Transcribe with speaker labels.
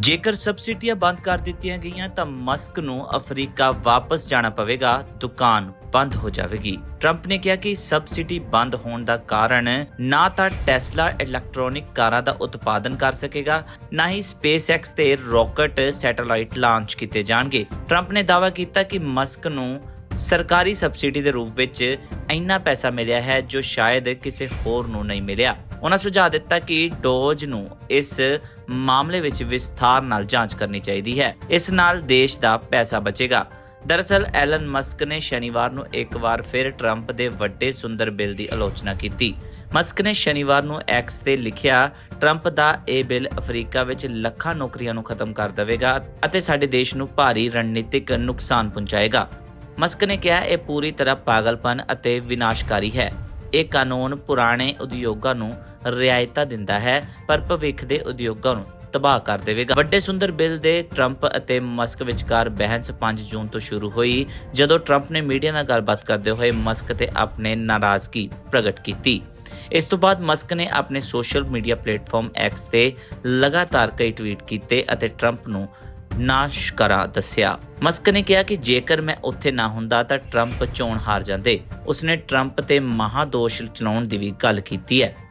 Speaker 1: ਜੇਕਰ ਸਬਸਿਡੀਆਂ ਬੰਦ ਕਰ ਦਿੱਤੀਆਂ ਗਈਆਂ ਤਾਂ ਮਸਕ ਨੂੰ ਅਫਰੀਕਾ ਵਾਪਸ ਜਾਣਾ ਪਵੇਗਾ, ਦੁਕਾਨ ਬੰਦ ਹੋ ਜਾਵੇਗੀ। ਟਰੰਪ ਨੇ ਕਿਹਾ ਕਿ ਸਬਸਿਡੀ ਬੰਦ ਹੋਣ ਦਾ ਕਾਰਨ ਨਾ ਤਾਂ ਟੈਸਲਾ ਇਲੈਕਟ੍ਰੋਨਿਕ ਕਾਰਾਂ ਦਾ ਉਤਪਾਦਨ ਕਰ ਸਕੇਗਾ, ਨਾ ਹੀ SpaceX ਤੇ ਰਾਕਟ ਸੈਟੇਲਾਈਟ ਲਾਂਚ ਕੀਤੇ ਜਾਣਗੇ। ਟਰੰਪ ਨੇ ਦਾਅਵਾ ਕੀਤਾ ਕਿ ਮਸਕ ਨੂੰ ਸਰਕਾਰੀ ਸਬਸਿਡੀ ਦੇ ਰੂਪ ਵਿੱਚ ਇੰਨਾ ਪੈਸਾ ਮਿਲਿਆ ਹੈ ਜੋ ਸ਼ਾਇਦ ਕਿਸੇ ਹੋਰ ਨੂੰ ਨਹੀਂ ਮਿਲਿਆ। ਉਹਨਾਂ ਸੁਝਾਅ ਦਿੱਤਾ ਕਿ ਡੋਜ ਨੂੰ ਇਸ ਮਾਮਲੇ ਵਿੱਚ ਵਿਸਥਾਰ ਨਾਲ ਜਾਂਚ ਕਰਨੀ ਚਾਹੀਦੀ ਹੈ। ਇਸ ਨਾਲ ਦੇਸ਼ ਦਾ ਪੈਸਾ ਬਚੇਗਾ। ਦਰਅਸਲ, ਐਲਨ ਮਸਕ ਨੇ ਸ਼ਨੀਵਾਰ ਨੂੰ ਇੱਕ ਵਾਰ ਫਿਰ ਟਰੰਪ ਦੇ ਵੱਡੇ ਸੁੰਦਰ ਬਿੱਲ ਦੀ ਆਲੋਚਨਾ ਕੀਤੀ। ਮਸਕ ਨੇ ਸ਼ਨੀਵਾਰ ਨੂੰ ਐਕਸ ਤੇ ਲਿਖਿਆ, ਟਰੰਪ ਦਾ ਇਹ ਬਿੱਲ ਅਫਰੀਕਾ ਵਿੱਚ ਲੱਖਾਂ ਨੌਕਰੀਆਂ ਨੂੰ ਖਤਮ ਕਰ ਦੇਵੇਗਾ ਅਤੇ ਸਾਡੇ ਦੇਸ਼ ਨੂੰ ਭਾਰੀ ਰਣਨੀਤਿਕ ਨੁਕਸਾਨ ਪਹੁੰਚਾਏਗਾ। ਮਸਕ ਨੇ ਕਿਹਾ, ਇਹ ਪੂਰੀ ਤਰ੍ਹਾਂ ਪਾਗਲਪਨ ਅਤੇ ਵਿਨਾਸ਼ਕਾਰੀ ਹੈ। ਇਹ ਕਾਨੂੰਨ ਪੁਰਾਣੇ ਉਦਯੋਗਾਂ ਨੂੰ ਰਿਆਇਤਾਂ ਦਿੰਦਾ ਹੈ, ਪਰ ਭਵਿੱਖ ਦੇ ਉਦਯੋਗਾਂ ਨੂੰ ਤਬਾਹ ਕਰ ਦੇਵੇਗਾ। ਵੱਡੇ ਸੁੰਦਰ ਬਿੱਲ ਦੇ ਟਰੰਪ ਅਤੇ ਮਸਕ ਵਿਚਕਾਰ ਬਹਿਸ 5 ਜੂਨ ਤੋਂ ਸ਼ੁਰੂ ਹੋਈ, ਜਦੋਂ ਟਰੰਪ ਨੇ ਮੀਡੀਆ ਨਾਲ ਗੱਲਬਾਤ ਕਰਦੇ ਹੋਏ ਮਸਕ ਤੇ ਆਪਣੇ ਨਾਰਾਜ਼ਗੀ ਪ੍ਰਗਟ ਕੀਤੀ। ਇਸ ਤੋਂ ਬਾਅਦ ਮਸਕ ਨੇ ਆਪਣੇ ਸੋਸ਼ਲ ਮੀਡੀਆ ਪਲੇਟਫਾਰਮ ਐਕਸ ਤੇ ਲਗਾਤਾਰ ਕਈ ਟਵੀਟ ਕੀਤੇ ਅਤੇ ਟਰੰਪ ਨੂੰ ਨਾਸ਼ ਨਾਸ਼ਕਰਾ ਦੱਸਿਆ। ਮਸਕ ਨੇ ਕਿਹਾ ਕਿ ਜੇਕਰ ਮੈਂ ਉੱਥੇ ਨਾ ਹੁੰਦਾ ਤਾਂ ਟਰੰਪ ਚੋਣ ਹਾਰ ਜਾਂਦੇ। ਉਸਨੇ ਟਰੰਪ ਤੇ ਮਹਾਦੋਸ਼ ਚਲਾਉਣ ਦੀ ਵੀ ਗੱਲ ਕੀਤੀ ਹੈ।